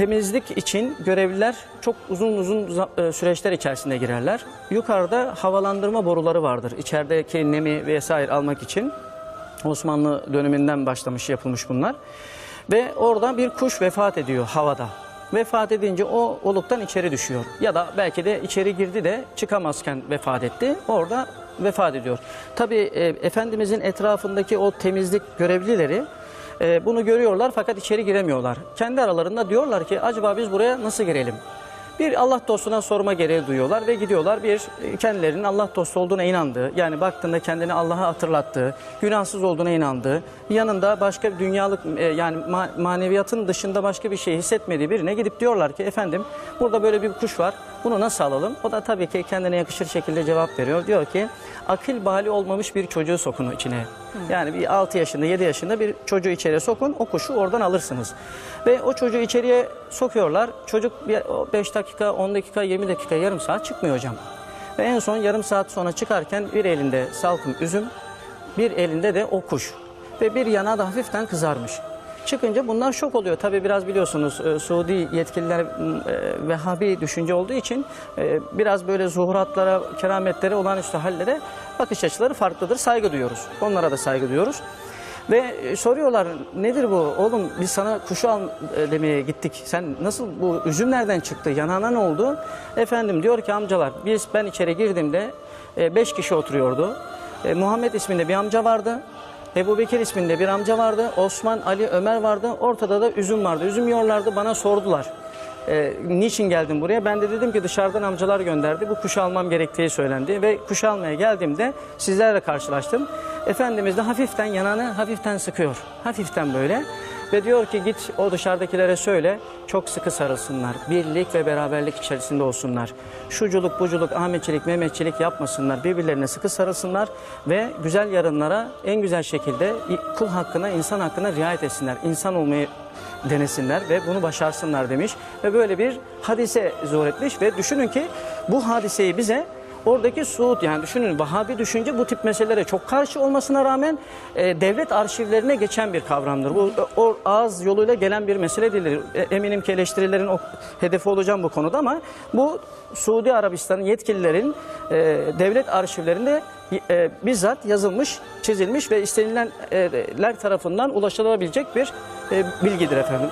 temizlik için görevliler çok uzun uzun e, süreçler içerisinde girerler. Yukarıda havalandırma boruları vardır. İçerideki nemi vesaire almak için. Osmanlı döneminden başlamış yapılmış bunlar. Ve orada bir kuş vefat ediyor havada. Vefat edince o oluktan içeri düşüyor. Ya da belki de içeri girdi de çıkamazken vefat etti. Orada vefat ediyor. Tabii e, Efendimizin etrafındaki o temizlik görevlileri e, bunu görüyorlar fakat içeri giremiyorlar. Kendi aralarında diyorlar ki acaba biz buraya nasıl girelim? Bir Allah dostuna sorma gereği duyuyorlar ve gidiyorlar bir e, kendilerinin Allah dostu olduğuna inandığı, yani baktığında kendini Allah'a hatırlattığı, günahsız olduğuna inandığı, yanında başka dünyalık e, yani ma- maneviyatın dışında başka bir şey hissetmediği birine gidip diyorlar ki efendim burada böyle bir kuş var, bunu nasıl alalım? O da tabii ki kendine yakışır şekilde cevap veriyor. Diyor ki akıl bali olmamış bir çocuğu sokun içine. Yani bir 6 yaşında 7 yaşında bir çocuğu içeriye sokun o kuşu oradan alırsınız. Ve o çocuğu içeriye sokuyorlar. Çocuk 5 dakika 10 dakika 20 dakika yarım saat çıkmıyor hocam. Ve en son yarım saat sonra çıkarken bir elinde salkım üzüm bir elinde de o kuş. Ve bir yana da hafiften kızarmış. Çıkınca bunlar şok oluyor. Tabi biraz biliyorsunuz e, Suudi yetkililer e, Vehhabi düşünce olduğu için e, biraz böyle zuhuratlara, kerametlere, olağanüstü hallere bakış açıları farklıdır. Saygı duyuyoruz. Onlara da saygı duyuyoruz. Ve e, soruyorlar nedir bu oğlum biz sana kuşu al e, demeye gittik. Sen nasıl bu üzüm nereden çıktı? Yanağına ne oldu? Efendim diyor ki amcalar biz ben içeri girdiğimde e, beş kişi oturuyordu. E, Muhammed isminde bir amca vardı. Ebu Bekir isminde bir amca vardı. Osman, Ali, Ömer vardı. Ortada da üzüm vardı. Üzüm yiyorlardı bana sordular. E, niçin geldin buraya? Ben de dedim ki dışarıdan amcalar gönderdi. Bu kuşu almam gerektiği söylendi. Ve kuşu almaya geldiğimde sizlerle karşılaştım. Efendimiz de hafiften yanağını hafiften sıkıyor. Hafiften böyle. Ve diyor ki git o dışarıdakilere söyle çok sıkı sarılsınlar. Birlik ve beraberlik içerisinde olsunlar. Şuculuk, buculuk, Ahmetçilik, Mehmetçilik yapmasınlar. Birbirlerine sıkı sarılsınlar ve güzel yarınlara en güzel şekilde kul hakkına, insan hakkına riayet etsinler. İnsan olmayı denesinler ve bunu başarsınlar demiş. Ve böyle bir hadise zuhur etmiş ve düşünün ki bu hadiseyi bize Oradaki Suud yani düşünün Vahabi düşünce bu tip meselelere çok karşı olmasına rağmen e, devlet arşivlerine geçen bir kavramdır. Bu e, o ağız yoluyla gelen bir mesele değildir. E, eminim ki eleştirilerin o hedefi olacağım bu konuda ama bu Suudi Arabistan'ın yetkililerin e, devlet arşivlerinde e, bizzat yazılmış, çizilmiş ve istenilenler tarafından ulaşılabilecek bir e, bilgidir efendim.